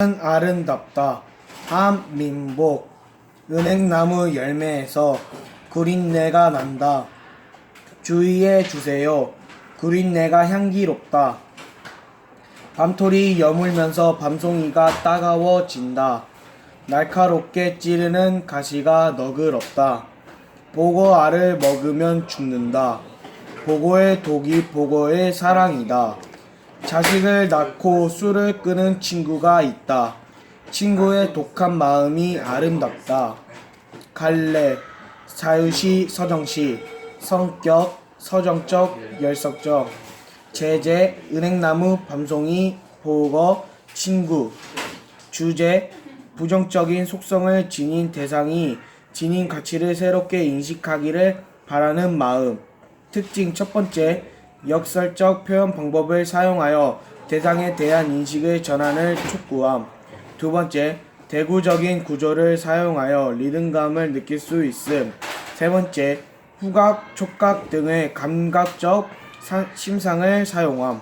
은 아름답다. 한민복. 은행나무 열매에서 구린내가 난다. 주의해 주세요. 구린내가 향기롭다. 밤토리 여물면서 밤송이가 따가워진다. 날카롭게 찌르는 가시가 너그럽다. 보고 알을 먹으면 죽는다. 보고의 독이 보고의 사랑이다. 자식을 낳고 술을 끄는 친구가 있다. 친구의 독한 마음이 아름답다. 갈래, 사유시, 서정시, 성격, 서정적, 열성적, 제재, 은행나무, 밤송이, 보거, 친구, 주제, 부정적인 속성을 지닌 대상이 지닌 가치를 새롭게 인식하기를 바라는 마음. 특징 첫 번째, 역설적 표현 방법을 사용하여 대상에 대한 인식을 전하는 촉구함. 두 번째, 대구적인 구조를 사용하여 리듬감을 느낄 수 있음. 세 번째, 후각, 촉각 등의 감각적 사- 심상을 사용함.